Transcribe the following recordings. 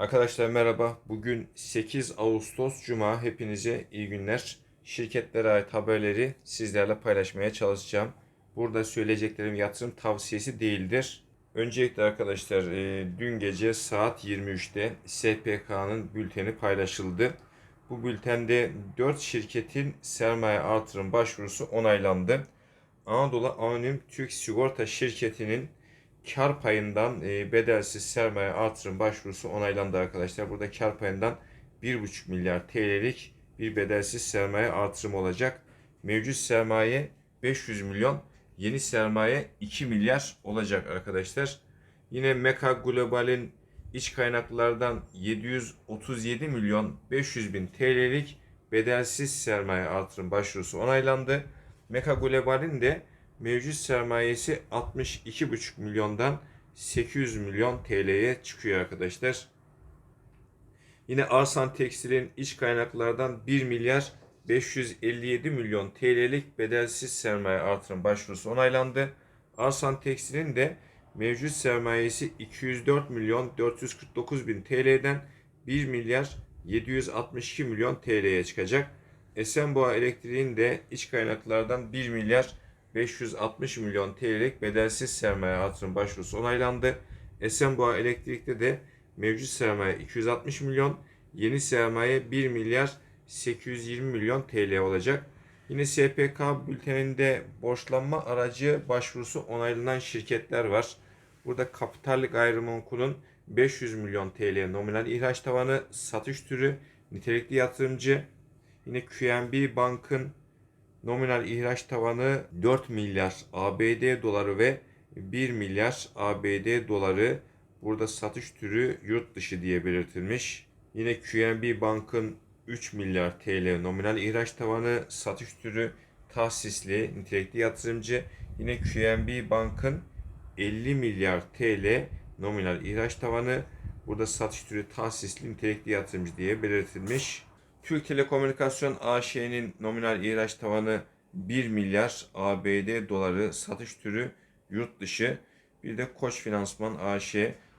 Arkadaşlar merhaba. Bugün 8 Ağustos Cuma. Hepinize iyi günler. Şirketlere ait haberleri sizlerle paylaşmaya çalışacağım. Burada söyleyeceklerim yatırım tavsiyesi değildir. Öncelikle arkadaşlar e, dün gece saat 23'te SPK'nın bülteni paylaşıldı. Bu bültende 4 şirketin sermaye artırım başvurusu onaylandı. Anadolu Anonim Türk Sigorta Şirketi'nin kar payından e, bedelsiz sermaye artırım başvurusu onaylandı arkadaşlar. Burada kar payından 1,5 milyar TL'lik bir bedelsiz sermaye artırım olacak. Mevcut sermaye 500 milyon, yeni sermaye 2 milyar olacak arkadaşlar. Yine Meka Global'in iç kaynaklardan 737 milyon 500 bin TL'lik bedelsiz sermaye artırım başvurusu onaylandı. Meka Global'in de mevcut sermayesi 62,5 milyondan 800 milyon TL'ye çıkıyor arkadaşlar. Yine Arsan Tekstil'in iç kaynaklardan 1 milyar 557 milyon TL'lik bedelsiz sermaye artırım başvurusu onaylandı. Arsan Tekstil'in de mevcut sermayesi 204 milyon 449 bin TL'den 1 milyar 762 milyon TL'ye çıkacak. Esenboğa Elektriğin de iç kaynaklardan 1 milyar 560 milyon TL'lik bedelsiz sermaye artırım başvurusu onaylandı. Esenboğa Elektrik'te de mevcut sermaye 260 milyon, yeni sermaye 1 milyar 820 milyon TL olacak. Yine SPK bülteninde borçlanma aracı başvurusu onaylanan şirketler var. Burada Kapital Gayrimenkul'ün 500 milyon TL nominal ihraç tavanı, satış türü, nitelikli yatırımcı. Yine QNB Bank'ın nominal ihraç tavanı 4 milyar ABD doları ve 1 milyar ABD doları. Burada satış türü yurt dışı diye belirtilmiş. Yine QNB Bank'ın 3 milyar TL nominal ihraç tavanı, satış türü tahsisli, nitelikli yatırımcı. Yine QNB Bank'ın 50 milyar TL nominal ihraç tavanı. Burada satış türü tahsisli, nitelikli yatırımcı diye belirtilmiş. Türk Telekomünikasyon AŞ'nin nominal ihraç tavanı 1 milyar ABD doları satış türü yurt dışı. Bir de Koç Finansman AŞ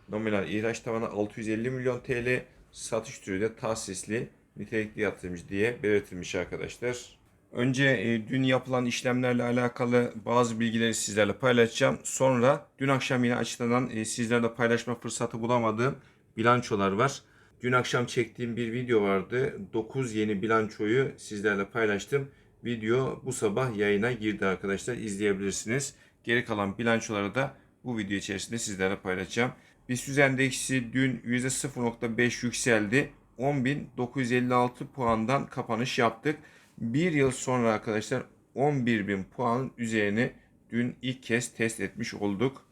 nominal ihraç tavanı 650 milyon TL satış türü de tahsisli nitelikli yatırımcı diye belirtilmiş arkadaşlar. Önce e, dün yapılan işlemlerle alakalı bazı bilgileri sizlerle paylaşacağım. Sonra dün akşam yine açıklanan e, sizlerle paylaşma fırsatı bulamadığım bilançolar var. Dün akşam çektiğim bir video vardı. 9 yeni bilançoyu sizlerle paylaştım. Video bu sabah yayına girdi arkadaşlar. İzleyebilirsiniz. Geri kalan bilançoları da bu video içerisinde sizlerle paylaşacağım. BIST endeksi dün %0.5 yükseldi. 10.956 puandan kapanış yaptık. Bir yıl sonra arkadaşlar 11.000 puanın üzerine dün ilk kez test etmiş olduk.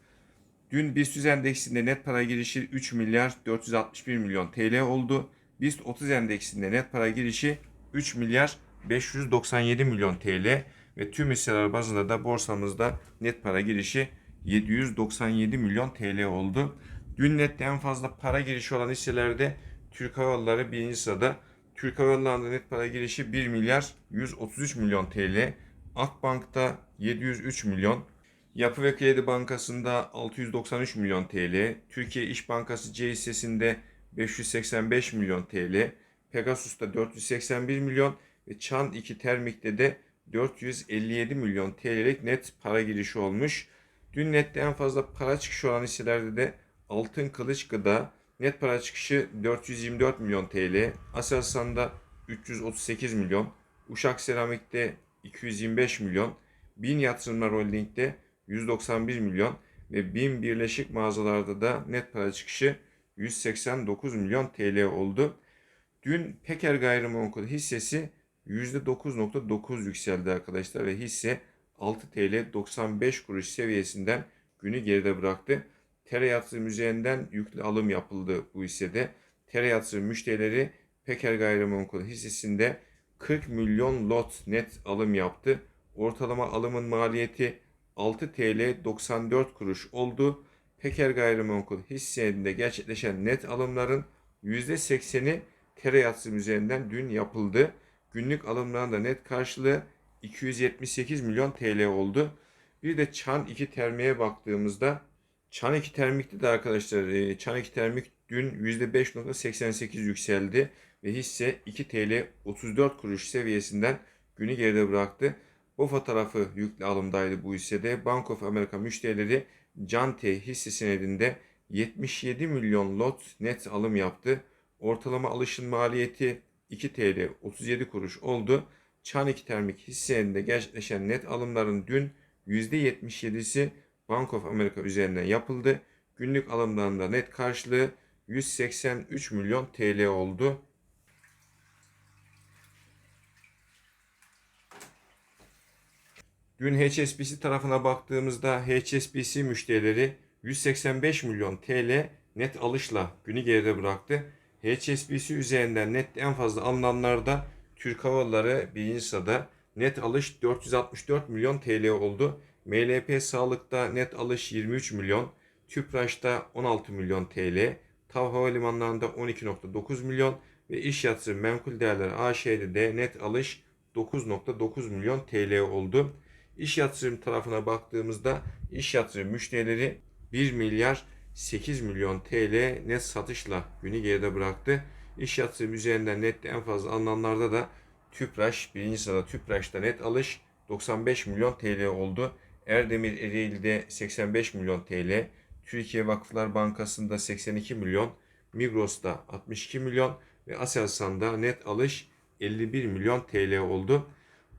Dün BIST endeksinde net para girişi 3 milyar 461 milyon TL oldu. BIST 30 endeksinde net para girişi 3 milyar 597 milyon TL ve tüm hisseler bazında da borsamızda net para girişi 797 milyon TL oldu. Dün nette en fazla para girişi olan hisselerde Türk Hava Yolları birinci sırada. Türk Hava Yolları'nda net para girişi 1 milyar 133 milyon TL. Akbank'ta 703 milyon. Yapı ve Kredi Bankası'nda 693 milyon TL. Türkiye İş Bankası C hissesinde 585 milyon TL. Pegasus'ta 481 milyon ve Çan 2 Termik'te de 457 milyon TL'lik net para girişi olmuş. Dün nette en fazla para çıkışı olan hisselerde de Altın Kılıç Gıda net para çıkışı 424 milyon TL. Aselsan'da 338 milyon. Uşak Seramik'te 225 milyon. Bin Yatırımlar Holding'de 191 milyon ve BİM Birleşik Mağazalarda da net para çıkışı 189 milyon TL oldu. Dün Peker Gayrimenkul hissesi %9.9 yükseldi arkadaşlar ve hisse 6 TL 95 kuruş seviyesinden günü geride bıraktı. Tere yatırım üzerinden yüklü alım yapıldı bu hissede. Tere yatırım müşterileri Peker Gayrimenkul hissesinde 40 milyon lot net alım yaptı. Ortalama alımın maliyeti 6 TL 94 kuruş oldu. Peker Gayrimenkul hisselerinde gerçekleşen net alımların %80'i tere yatırım üzerinden dün yapıldı. Günlük alımların da net karşılığı 278 milyon TL oldu. Bir de Çan 2 termiğe baktığımızda Çan 2 termikte de arkadaşlar e, Çan 2 termik dün %5.88 yükseldi ve hisse 2 TL 34 kuruş seviyesinden günü geride bıraktı. BOFA tarafı yüklü alımdaydı bu hissede. Bank of America müşterileri Cante hisse senedinde 77 milyon lot net alım yaptı. Ortalama alışın maliyeti 2 TL 37 kuruş oldu. Çanik Termik hisselerinde gerçekleşen net alımların dün %77'si Bank of America üzerinden yapıldı. Günlük alımlarında net karşılığı 183 milyon TL oldu. Dün HSBC tarafına baktığımızda HSBC müşterileri 185 milyon TL net alışla günü geride bıraktı. HSBC üzerinden net en fazla alınanlarda Türk Hava Yolları birinci sırada net alış 464 milyon TL oldu. MLP Sağlık'ta net alış 23 milyon, Tüpraş'ta 16 milyon TL, TAV Havalimanları'nda 12.9 milyon ve İş Yatırım Menkul Değerler AŞ'de de net alış 9.9 milyon TL oldu. İş yatırım tarafına baktığımızda iş yatırım müşterileri 1 milyar 8 milyon TL net satışla günü geride bıraktı. İş yatırım üzerinden net en fazla alınanlarda da Tüpraş, birinci sırada Tüpraş'ta net alış 95 milyon TL oldu. Erdemir Ereğli'de 85 milyon TL, Türkiye Vakıflar Bankası'nda 82 milyon, Migros'ta 62 milyon ve Aselsan'da net alış 51 milyon TL oldu.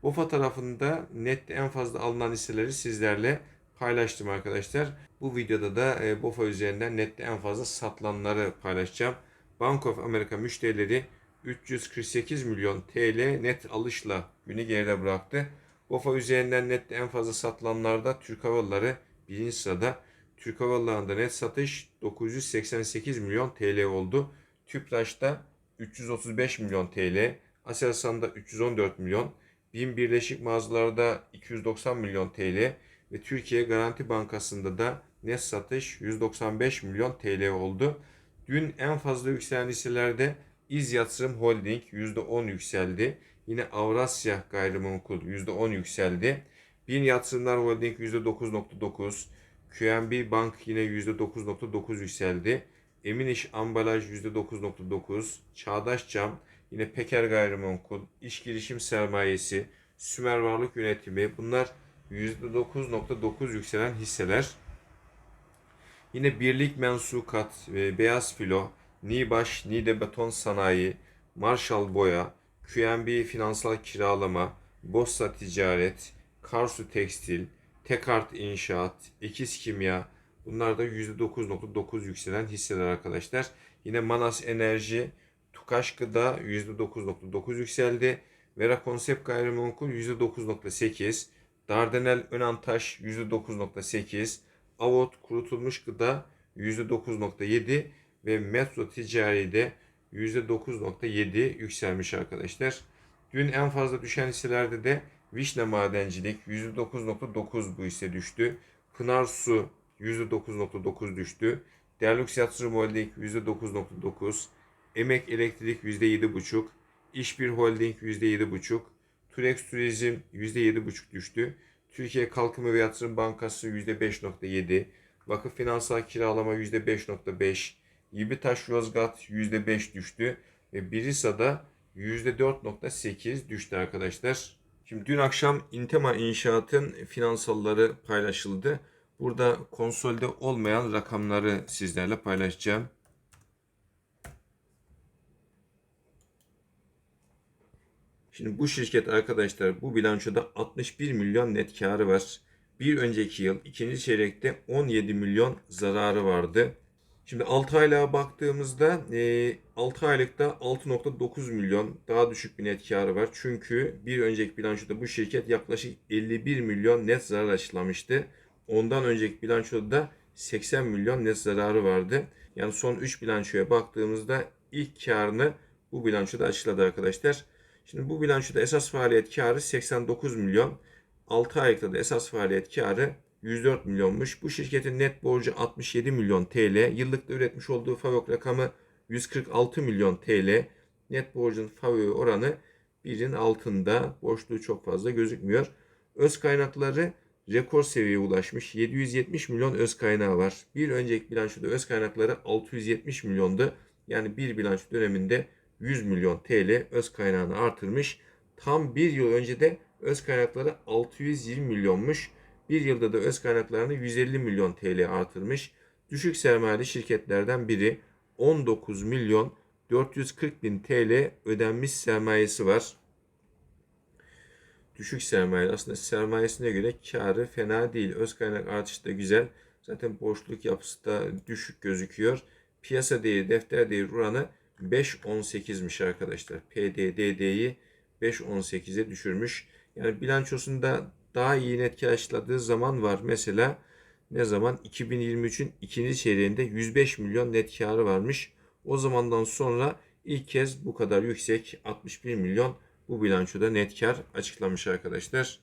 BOFA tarafında net en fazla alınan hisseleri sizlerle paylaştım arkadaşlar. Bu videoda da e, BOFA üzerinden net en fazla satılanları paylaşacağım. Bank of America müşterileri 348 milyon TL net alışla günü geride bıraktı. BOFA üzerinden net en fazla satılanlarda Türk Hava Yolları birinci sırada. Türk Hava net satış 988 milyon TL oldu. Tüpraş'ta 335 milyon TL, Aselsan'da 314 milyon, BİM Birleşik Mağazalar'da 290 milyon TL ve Türkiye Garanti Bankası'nda da net satış 195 milyon TL oldu. Dün en fazla yükselen hisselerde İz Yatırım Holding %10 yükseldi. Yine Avrasya Gayrimenkul %10 yükseldi. Bin Yatırımlar Holding %9.9. QNB Bank yine %9.9 yükseldi. Emin İş Ambalaj %9.9. Çağdaş Cam yine Peker Gayrimenkul, İş Girişim Sermayesi, Sümer Varlık Yönetimi bunlar %9.9 yükselen hisseler. Yine Birlik Mensukat, ve Beyaz Filo, Nibaş, Nide Beton Sanayi, Marshall Boya, QNB Finansal Kiralama, Bossa Ticaret, Karsu Tekstil, Tekart İnşaat, Ekiz Kimya bunlar da %9.9 yükselen hisseler arkadaşlar. Yine Manas Enerji, Tukaş Gıda %9.9 yükseldi. Vera Konsept Gayrimenkul %9.8, Dardanel Önantaş %9.8, Avot Kurutulmuş Gıda %9.7 ve Metro Ticari'de %9.7 yükselmiş arkadaşlar. Dün en fazla düşen hisselerde de Vişne Madencilik %9.9 bu hisse düştü. Pınar Su %9.9 düştü. Derlux Yatırım Holding %9.9. Emek Elektrik %7.5. İşbir Holding %7.5. Turex Turizm %7.5 düştü. Türkiye Kalkınma ve Yatırım Bankası %5.7. Vakıf Finansal Kiralama %5.5. Yibitaş Yozgat %5 düştü. Ve Birisa'da %4.8 düştü arkadaşlar. Şimdi dün akşam Intema İnşaat'ın finansalları paylaşıldı. Burada konsolde olmayan rakamları sizlerle paylaşacağım. Şimdi bu şirket arkadaşlar bu bilançoda 61 milyon net karı var. Bir önceki yıl ikinci çeyrekte 17 milyon zararı vardı. Şimdi 6 aylığa baktığımızda 6 aylıkta 6.9 milyon daha düşük bir net karı var. Çünkü bir önceki bilançoda bu şirket yaklaşık 51 milyon net zarar açıklamıştı. Ondan önceki bilançoda da 80 milyon net zararı vardı. Yani son 3 bilançoya baktığımızda ilk karını bu bilançoda açıkladı arkadaşlar. Şimdi bu bilançoda esas faaliyet karı 89 milyon. 6 aylıkta da esas faaliyet karı 104 milyonmuş. Bu şirketin net borcu 67 milyon TL. Yıllıkta üretmiş olduğu FAVÖK rakamı 146 milyon TL. Net borcun FAVÖK oranı birin altında. Borçluğu çok fazla gözükmüyor. Öz kaynakları rekor seviyeye ulaşmış. 770 milyon öz kaynağı var. Bir önceki bilançoda öz kaynakları 670 milyondu. Yani bir bilanço döneminde 100 milyon TL öz kaynağını artırmış. Tam bir yıl önce de öz kaynakları 620 milyonmuş. Bir yılda da öz kaynaklarını 150 milyon TL artırmış. Düşük sermayeli şirketlerden biri 19 milyon 440 bin TL ödenmiş sermayesi var. Düşük sermaye aslında sermayesine göre karı fena değil. Öz kaynak artışı da güzel. Zaten borçluk yapısı da düşük gözüküyor. Piyasa değeri, defter değeri oranı 5.18'miş arkadaşlar. PDDD'yi 5.18'e düşürmüş. Yani bilançosunda daha iyi net karşıladığı zaman var. Mesela ne zaman? 2023'ün ikinci çeyreğinde 105 milyon net karı varmış. O zamandan sonra ilk kez bu kadar yüksek 61 milyon bu bilançoda net kar açıklamış arkadaşlar.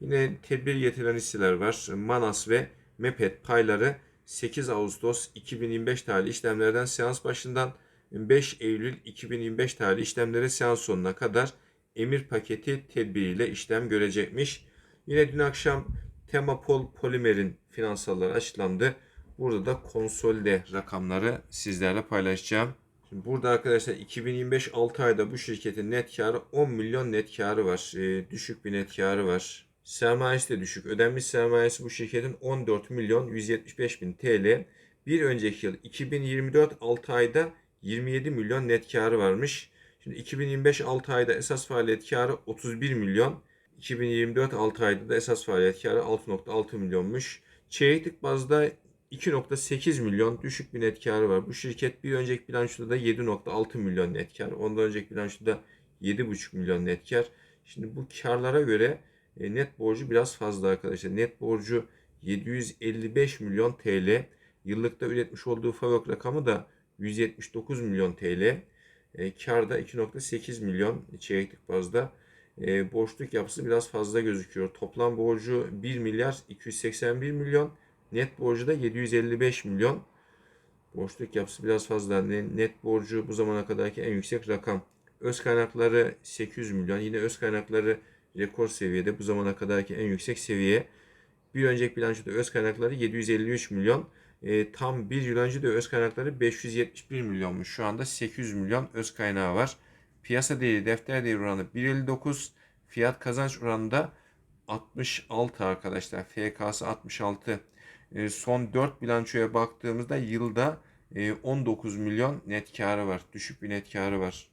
Yine tedbir getirilen hisseler var. Manas ve Mepet payları 8 Ağustos 2025 tarihli işlemlerden seans başından 5 Eylül 2025 tarihli işlemlere seans sonuna kadar emir paketi tedbiriyle işlem görecekmiş. Yine dün akşam Temapol Polimer'in finansalları açıklandı. Burada da konsolide rakamları sizlerle paylaşacağım. Şimdi burada arkadaşlar 2025 6 ayda bu şirketin net karı 10 milyon net karı var. Ee, düşük bir net karı var. Sermayesi de düşük. Ödenmiş sermayesi bu şirketin 14 milyon 175 bin TL. Bir önceki yıl 2024 6 ayda 27 milyon net karı varmış. Şimdi 2025 6 ayda esas faaliyet karı 31 milyon. 2024 6 ayda da esas faaliyet karı 6.6 milyonmuş. Çeyreklik bazda 2.8 milyon düşük bir net karı var. Bu şirket bir önceki bilançoda da 7.6 milyon net kar. Ondan önceki bilançoda 7.5 milyon net kar. Şimdi bu karlara göre e, net borcu biraz fazla arkadaşlar. Net borcu 755 milyon TL. Yıllıkta üretmiş olduğu FAVÖK rakamı da 179 milyon TL. E, karda 2.8 milyon çeyreklik bazda. E, borçluk yapısı biraz fazla gözüküyor. Toplam borcu 1 milyar 281 milyon. Net borcu da 755 milyon. Borçluk yapısı biraz fazla. Net borcu bu zamana kadarki en yüksek rakam. Öz kaynakları 800 milyon. Yine öz kaynakları rekor seviyede. Bu zamana kadarki en yüksek seviye. Bir önceki bilançoda öz kaynakları 753 milyon. E, tam bir yıl önce de öz kaynakları 571 milyonmuş. Şu anda 800 milyon öz kaynağı var. Piyasa değeri, defter değeri oranı 1.59. Fiyat kazanç oranı da 66 arkadaşlar. FK'sı 66. E, son 4 bilançoya baktığımızda yılda e, 19 milyon net karı var. Düşük bir net karı var.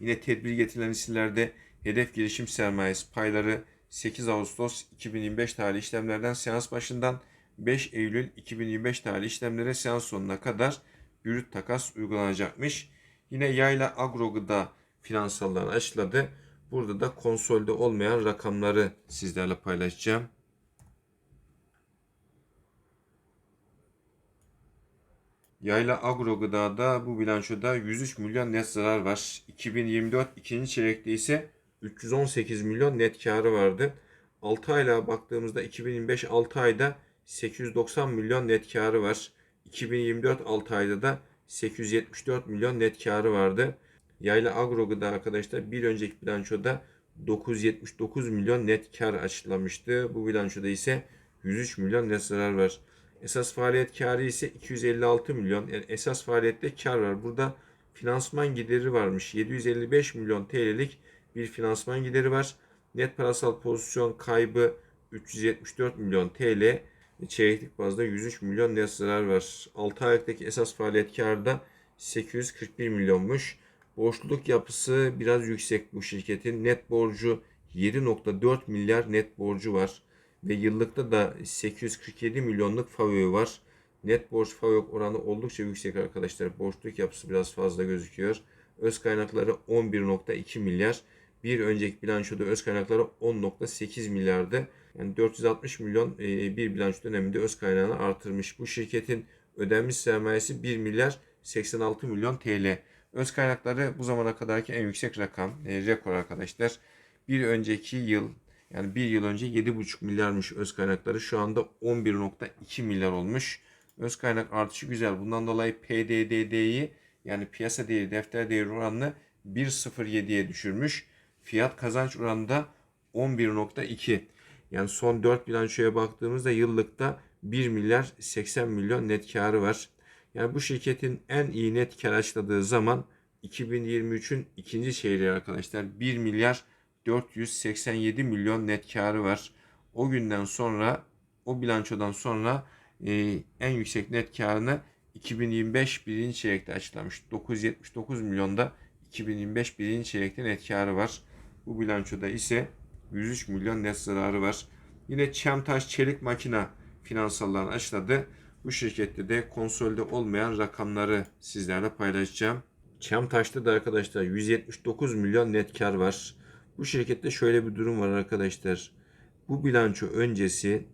Yine tedbir getirilen hisselerde hedef girişim sermayesi payları 8 Ağustos 2025 tarihli işlemlerden seans başından 5 Eylül 2025 tarihli işlemlere seans sonuna kadar bürüt takas uygulanacakmış. Yine Yayla Agro Gıda finansallarını açıkladı. Burada da konsolde olmayan rakamları sizlerle paylaşacağım. Yayla Agro Gıda'da bu bilançoda 103 milyon net zarar var. 2024 ikinci çeyrekte ise 318 milyon net karı vardı. 6 ayla baktığımızda 2025 6 ayda 890 milyon net karı var. 2024 6 ayda da 874 milyon net karı vardı. Yayla Agro Gıda arkadaşlar bir önceki bilançoda 979 milyon net kar açıklamıştı. Bu bilançoda ise 103 milyon net zarar var. Esas faaliyet karı ise 256 milyon. Yani esas faaliyette kar var. Burada finansman gideri varmış. 755 milyon TL'lik bir finansman gideri var. Net parasal pozisyon kaybı 374 milyon TL. Çeyreklik bazda 103 milyon net zarar var. 6 ayaktaki esas faaliyet karı da 841 milyonmuş. Borçluluk yapısı biraz yüksek bu şirketin. Net borcu 7.4 milyar net borcu var. Ve yıllıkta da 847 milyonluk FAVÖ var. Net borç FAVÖK oranı oldukça yüksek arkadaşlar. Borçluluk yapısı biraz fazla gözüküyor. Öz kaynakları 11.2 milyar. Bir önceki bilançoda öz kaynakları 10.8 milyardı. Yani 460 milyon e, bir bilanço döneminde öz kaynağını artırmış. Bu şirketin ödenmiş sermayesi 1 milyar 86 milyon TL. Öz kaynakları bu zamana kadarki en yüksek rakam, e, rekor arkadaşlar. Bir önceki yıl yani bir yıl önce 7,5 milyarmış öz kaynakları. Şu anda 11.2 milyar olmuş. Öz kaynak artışı güzel. Bundan dolayı PDDD'yi yani piyasa değeri, defter değeri oranını 1.07'ye düşürmüş. Fiyat kazanç oranı da 11.2. Yani son 4 bilançoya baktığımızda yıllıkta 1 milyar 80 milyon net karı var. Yani bu şirketin en iyi net kar açıkladığı zaman 2023'ün ikinci çeyreği arkadaşlar 1 milyar 487 milyon net karı var. O günden sonra o bilançodan sonra e, en yüksek net karını 2025 birinci çeyrekte açıklamış. 979 milyonda 2025 birinci çeyrekte net karı var. Bu bilançoda ise 103 milyon net zararı var. Yine Çemtaş Çelik Makina finansallarını açıkladı. Bu şirkette de konsolde olmayan rakamları sizlerle paylaşacağım. Çemtaş'ta da arkadaşlar 179 milyon net kar var. Bu şirkette şöyle bir durum var arkadaşlar. Bu bilanço öncesi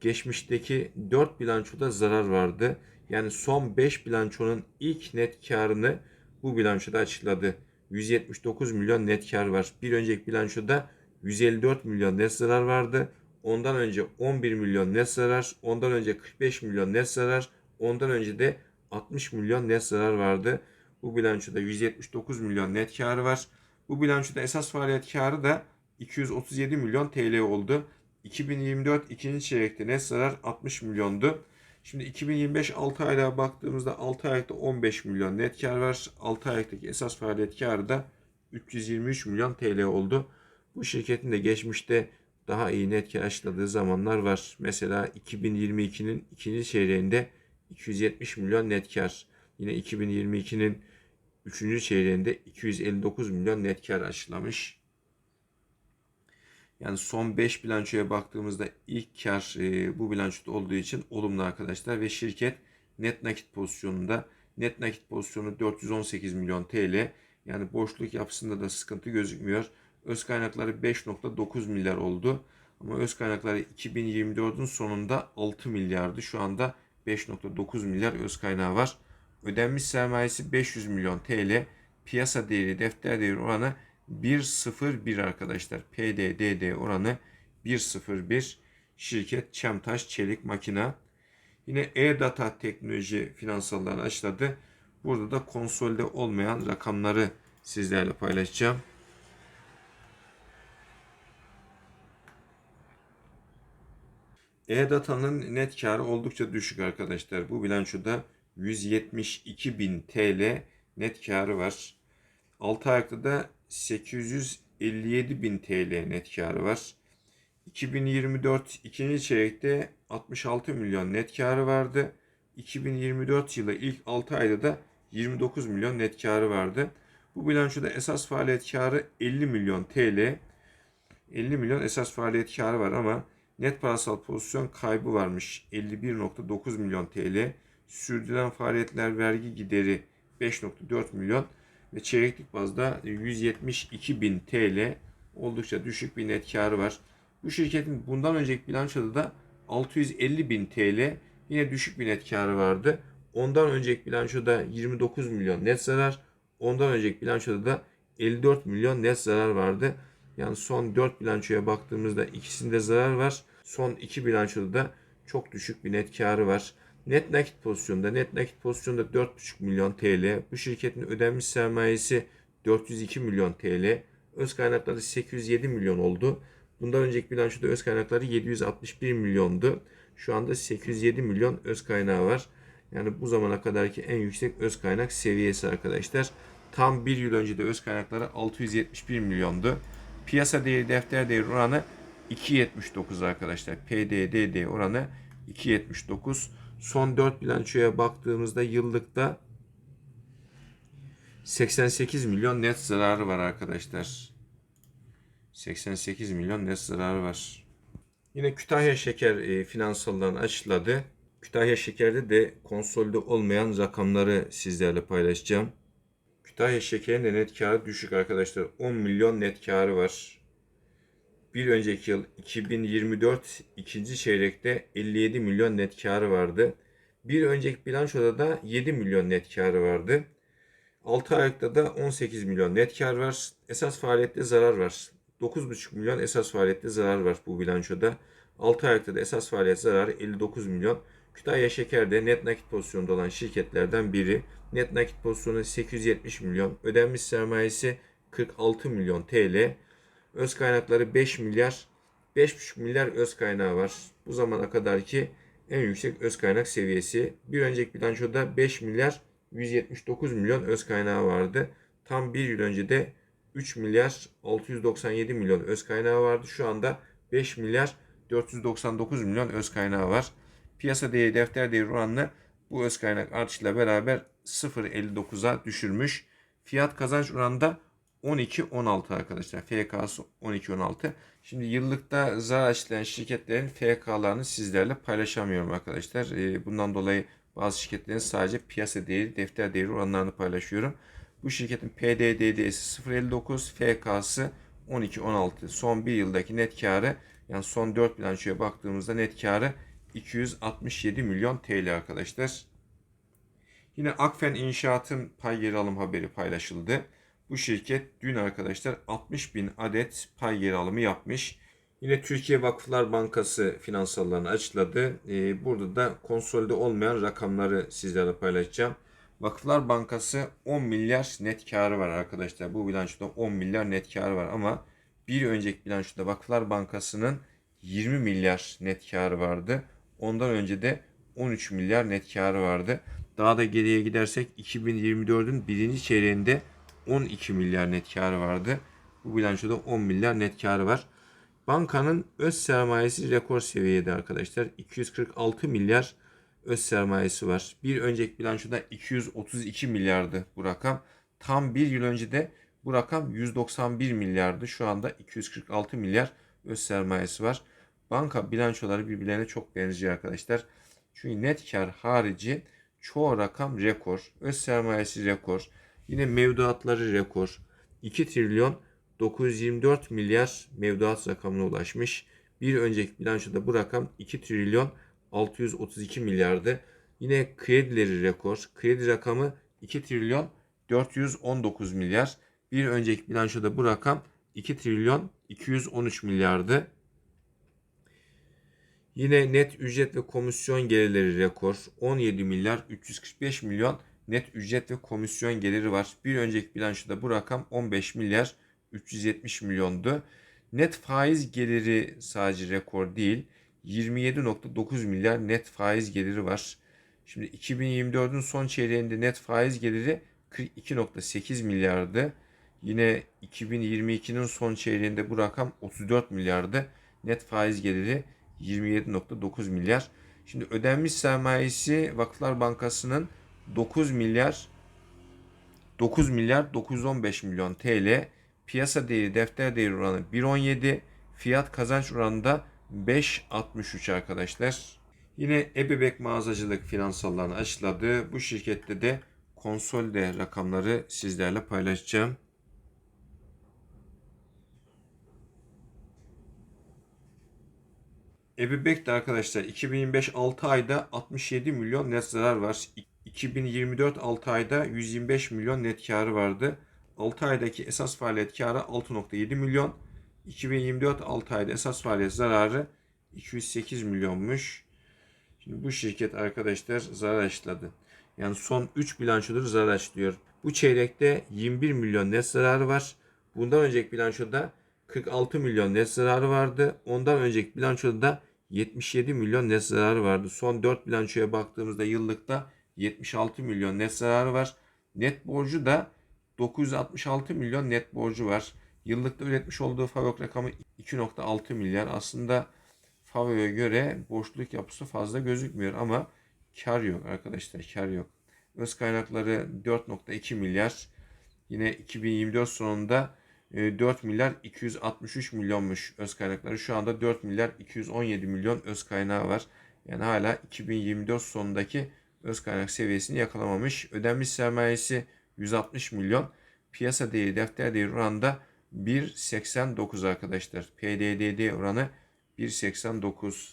geçmişteki 4 bilançoda zarar vardı. Yani son 5 bilançonun ilk net karını bu bilançoda açıkladı. 179 milyon net kar var. Bir önceki bilançoda 154 milyon net zarar vardı. Ondan önce 11 milyon net zarar, ondan önce 45 milyon net zarar, ondan önce de 60 milyon net zarar vardı. Bu bilançoda 179 milyon net karı var. Bu bilançoda esas faaliyet karı da 237 milyon TL oldu. 2024 ikinci çeyrekte net zarar 60 milyondu. Şimdi 2025 6 aylığa baktığımızda 6 aylıkta 15 milyon net kar var. 6 aylıktaki esas faaliyet karı da 323 milyon TL oldu. Bu şirketin de geçmişte daha iyi net kar açıkladığı zamanlar var. Mesela 2022'nin ikinci çeyreğinde 270 milyon net kar. Yine 2022'nin üçüncü çeyreğinde 259 milyon net kar açıklamış. Yani son 5 bilançoya baktığımızda ilk kar e, bu bilançoda olduğu için olumlu arkadaşlar ve şirket net nakit pozisyonunda net nakit pozisyonu 418 milyon TL. Yani boşluk yapısında da sıkıntı gözükmüyor. Öz kaynakları 5.9 milyar oldu. Ama öz kaynakları 2024'ün sonunda 6 milyardı. Şu anda 5.9 milyar öz kaynağı var. Ödenmiş sermayesi 500 milyon TL. Piyasa değeri, defter değeri oranı 1.01 arkadaşlar. PDDD oranı 1.01. Şirket Çemtaş Çelik Makina. Yine E-Data Teknoloji finansallarını açıkladı. Burada da konsolde olmayan rakamları sizlerle paylaşacağım. E-Data'nın net karı oldukça düşük arkadaşlar. Bu bilançoda 172 bin TL net karı var. 6 ayakta da 857 bin TL net karı var. 2024 ikinci çeyrekte 66 milyon net karı vardı. 2024 yılı ilk 6 ayda da 29 milyon net karı vardı. Bu bilançoda esas faaliyet karı 50 milyon TL. 50 milyon esas faaliyet karı var ama net parasal pozisyon kaybı varmış. 51.9 milyon TL. Sürdürülen faaliyetler vergi gideri 5.4 milyon ve çeyreklik bazda 172 bin TL oldukça düşük bir net karı var. Bu şirketin bundan önceki bilançoda da 650 bin TL yine düşük bir net karı vardı. Ondan önceki bilançoda 29 milyon net zarar. Ondan önceki bilançoda da 54 milyon net zarar vardı. Yani son 4 bilançoya baktığımızda ikisinde zarar var. Son 2 bilançoda da çok düşük bir net karı var. Net nakit pozisyonda, net nakit pozisyonda 4,5 milyon TL. Bu şirketin ödenmiş sermayesi 402 milyon TL. Öz kaynakları 807 milyon oldu. Bundan önceki bilançoda öz kaynakları 761 milyondu. Şu anda 807 milyon öz kaynağı var. Yani bu zamana kadarki en yüksek öz kaynak seviyesi arkadaşlar. Tam bir yıl önce de öz kaynakları 671 milyondu. Piyasa değeri defter değeri oranı 2.79 arkadaşlar. PDDD oranı 2.79. Son 4 bilançoya baktığımızda yıllıkta 88 milyon net zararı var arkadaşlar. 88 milyon net zararı var. Yine Kütahya Şeker e, finansallarını açıkladı. Kütahya Şeker'de de konsolde olmayan rakamları sizlerle paylaşacağım. Kütahya Şeker'in de net karı düşük arkadaşlar. 10 milyon net karı var. Bir önceki yıl 2024 ikinci çeyrekte 57 milyon net karı vardı. Bir önceki bilançoda da 7 milyon net karı vardı. 6 aylıkta da 18 milyon net kar var. Esas faaliyette zarar var. 9,5 milyon esas faaliyette zarar var bu bilançoda. 6 aylıkta da esas faaliyet zararı 59 milyon. Kütahya Şeker'de net nakit pozisyonda olan şirketlerden biri. Net nakit pozisyonu 870 milyon. Ödenmiş sermayesi 46 milyon TL. Öz kaynakları 5 milyar 5,5 milyar öz kaynağı var. Bu zamana kadarki en yüksek öz kaynak seviyesi. Bir önceki bilançoda 5 milyar 179 milyon öz kaynağı vardı. Tam bir yıl önce de 3 milyar 697 milyon öz kaynağı vardı. Şu anda 5 milyar 499 milyon öz kaynağı var. Piyasa değeri defter değeri oranını bu öz kaynak artışıyla beraber 0.59'a düşürmüş. Fiyat kazanç oranında 12-16 arkadaşlar. FK'sı 12-16. Şimdi yıllıkta zarar işleyen şirketlerin FK'larını sizlerle paylaşamıyorum arkadaşlar. Ee, Bundan dolayı bazı şirketlerin sadece piyasa değeri, defter değeri oranlarını paylaşıyorum. Bu şirketin PDD'si 0.59, FK'sı 12-16. Son bir yıldaki net karı yani son 4 bilançoya baktığımızda net karı 267 milyon TL arkadaşlar. Yine Akfen İnşaat'ın pay geri alım haberi paylaşıldı. Bu şirket dün arkadaşlar 60 bin adet pay geri alımı yapmış. Yine Türkiye Vakıflar Bankası finansallarını açıkladı. Ee, Burada da konsolide olmayan rakamları sizlerle paylaşacağım. Vakıflar Bankası 10 milyar net karı var arkadaşlar. Bu bilançoda 10 milyar net karı var ama bir önceki bilançoda Vakıflar Bankası'nın 20 milyar net karı vardı. Ondan önce de 13 milyar net karı vardı. Daha da geriye gidersek 2024'ün birinci çeyreğinde 12 milyar net karı vardı. Bu bilançoda 10 milyar net karı var. Bankanın öz sermayesi rekor seviyede arkadaşlar. 246 milyar öz sermayesi var. Bir önceki bilançoda 232 milyardı bu rakam. Tam bir yıl önce de bu rakam 191 milyardı. Şu anda 246 milyar öz sermayesi var. Banka bilançoları birbirlerine çok benziyor arkadaşlar. Çünkü net kar harici çoğu rakam rekor. Öz sermayesi rekor. Yine mevduatları rekor. 2 trilyon 924 milyar mevduat rakamına ulaşmış. Bir önceki bilançoda bu rakam 2 trilyon 632 milyardı. Yine kredileri rekor. Kredi rakamı 2 trilyon 419 milyar. Bir önceki bilançoda bu rakam 2 trilyon 213 milyardı. Yine net ücret ve komisyon gelirleri rekor. 17 milyar 345 milyon net ücret ve komisyon geliri var. Bir önceki bilançoda bu rakam 15 milyar 370 milyondu. Net faiz geliri sadece rekor değil. 27.9 milyar net faiz geliri var. Şimdi 2024'ün son çeyreğinde net faiz geliri 42.8 milyardı. Yine 2022'nin son çeyreğinde bu rakam 34 milyardı. Net faiz geliri 27.9 milyar. Şimdi ödenmiş sermayesi Vakıflar Bankası'nın 9 milyar 9 milyar 915 milyon TL. Piyasa değeri defter değeri oranı 1.17. Fiyat kazanç oranı da 5.63 arkadaşlar. Yine Ebebek mağazacılık finansallarını açıkladı. Bu şirkette de konsolde rakamları sizlerle paylaşacağım. Ebebek de arkadaşlar 2025 6 ayda 67 milyon net zarar var. 2024 6 ayda 125 milyon net karı vardı. 6 aydaki esas faaliyet karı 6.7 milyon. 2024 6 ayda esas faaliyet zararı 208 milyonmuş. Şimdi bu şirket arkadaşlar zarar açıkladı. Yani son 3 bilançodur zarar açlıyor. Bu çeyrekte 21 milyon net zararı var. Bundan önceki bilançoda 46 milyon net zararı vardı. Ondan önceki bilançoda da 77 milyon net zararı vardı. Son 4 bilançoya baktığımızda yıllıkta 76 milyon net zararı var. Net borcu da 966 milyon net borcu var. Yıllıkta üretmiş olduğu FAVÖK rakamı 2.6 milyar. Aslında FAVÖK'e göre borçluluk yapısı fazla gözükmüyor ama kar yok arkadaşlar kar yok. Öz kaynakları 4.2 milyar. Yine 2024 sonunda 4 milyar 263 milyonmuş öz kaynakları. Şu anda 4 milyar 217 milyon öz kaynağı var. Yani hala 2024 sonundaki öz kaynak seviyesini yakalamamış. Ödenmiş sermayesi 160 milyon. Piyasa değeri defter değeri oranında 1.89 arkadaşlar. PDDD oranı 1.89.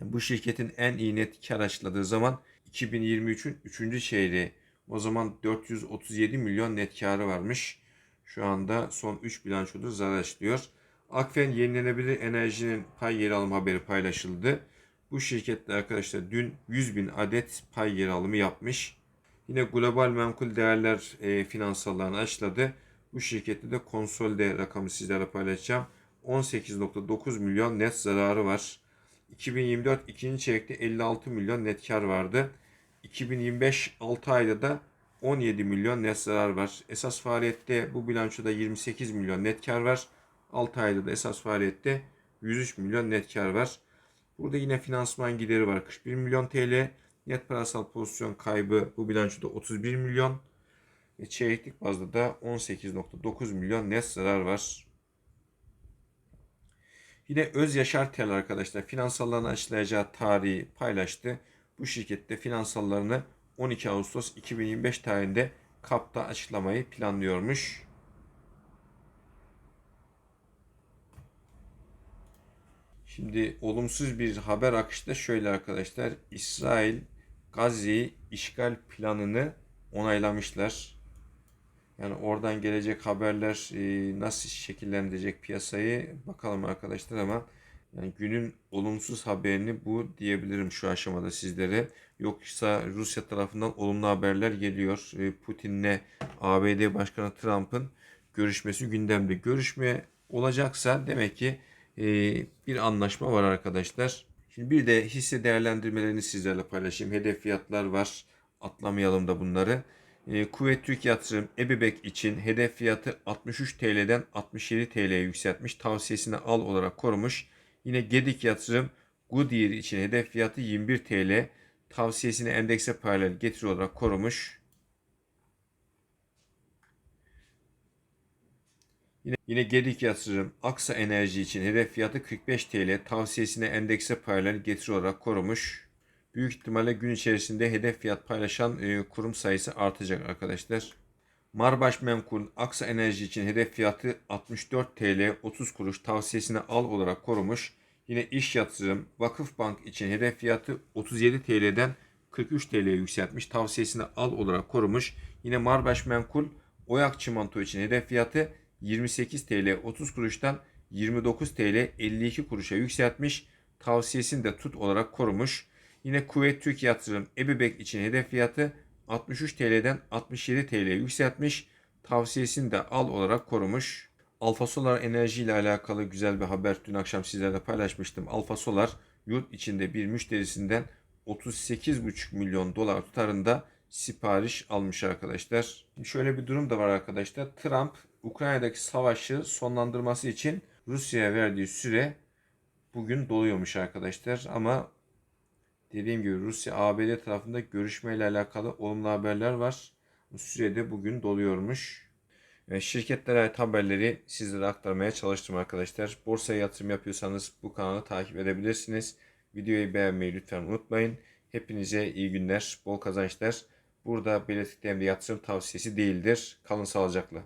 Yani bu şirketin en iyi net kar açıkladığı zaman 2023'ün 3. çeyreği. O zaman 437 milyon net karı varmış. Şu anda son 3 bilançoda zarar açlıyor. Akfen yenilenebilir enerjinin pay yeri alım haberi paylaşıldı. Bu şirkette arkadaşlar dün 100 bin adet pay yeri alımı yapmış. Yine global menkul değerler e, finansallarını açıkladı. Bu şirkette de konsolde rakamı sizlerle paylaşacağım. 18.9 milyon net zararı var. 2024 ikinci çeyrekte 56 milyon net kar vardı. 2025 6 ayda da 17 milyon net zarar var. Esas faaliyette bu bilançoda 28 milyon net kar var. 6 ayda da esas faaliyette 103 milyon net kar var. Burada yine finansman gideri var 41 milyon TL. Net parasal pozisyon kaybı bu bilançoda 31 milyon. Ve çeyreklik bazda da 18.9 milyon net zarar var. Yine Öz Yaşar Tel arkadaşlar finansallarını açıklayacağı tarihi paylaştı. Bu şirkette finansallarını 12 Ağustos 2025 tarihinde KAP'ta açıklamayı planlıyormuş. Şimdi olumsuz bir haber akışı da şöyle arkadaşlar. İsrail Gazze'yi işgal planını onaylamışlar. Yani oradan gelecek haberler e, nasıl şekillendirecek piyasayı bakalım arkadaşlar ama yani günün olumsuz haberini bu diyebilirim şu aşamada sizlere. Yoksa Rusya tarafından olumlu haberler geliyor. E, Putin'le ABD Başkanı Trump'ın görüşmesi gündemde. Görüşme olacaksa demek ki bir anlaşma var arkadaşlar. Şimdi bir de hisse değerlendirmelerini sizlerle paylaşayım. Hedef fiyatlar var. Atlamayalım da bunları. E, Kuvvet Türk Yatırım Ebibek için hedef fiyatı 63 TL'den 67 TL'ye yükseltmiş. Tavsiyesini al olarak korumuş. Yine Gedik Yatırım Goodyear için hedef fiyatı 21 TL. Tavsiyesini endekse paralel getiri olarak korumuş. Yine, yine Gedik Yatırım Aksa Enerji için hedef fiyatı 45 TL. Tavsiyesini endekse paralel getiri olarak korumuş. Büyük ihtimalle gün içerisinde hedef fiyat paylaşan e, kurum sayısı artacak arkadaşlar. Marbaş Memkul Aksa Enerji için hedef fiyatı 64 TL 30 kuruş tavsiyesini al olarak korumuş. Yine iş yatırım Vakıfbank için hedef fiyatı 37 TL'den 43 TL'ye yükseltmiş. Tavsiyesini al olarak korumuş. Yine Marbaş Menkul Oyak Çimento için hedef fiyatı 28 TL 30 kuruştan 29 TL 52 kuruşa yükseltmiş. Tavsiyesini de tut olarak korumuş. Yine Kuvvet Türk Yatırım Ebibek için hedef fiyatı 63 TL'den 67 TL'ye yükseltmiş. Tavsiyesini de al olarak korumuş. Alfa Solar Enerji ile alakalı güzel bir haber dün akşam sizlerle paylaşmıştım. Alfa Solar yurt içinde bir müşterisinden 38,5 milyon dolar tutarında sipariş almış arkadaşlar. Şöyle bir durum da var arkadaşlar. Trump Ukrayna'daki savaşı sonlandırması için Rusya'ya verdiği süre bugün doluyormuş arkadaşlar. Ama dediğim gibi Rusya ABD tarafında görüşmeyle alakalı olumlu haberler var. Bu sürede bugün doluyormuş. Ve şirketlere ait haberleri sizlere aktarmaya çalıştım arkadaşlar. Borsaya yatırım yapıyorsanız bu kanalı takip edebilirsiniz. Videoyu beğenmeyi lütfen unutmayın. Hepinize iyi günler, bol kazançlar. Burada belirttiklerim de yatırım tavsiyesi değildir. Kalın sağlıcakla.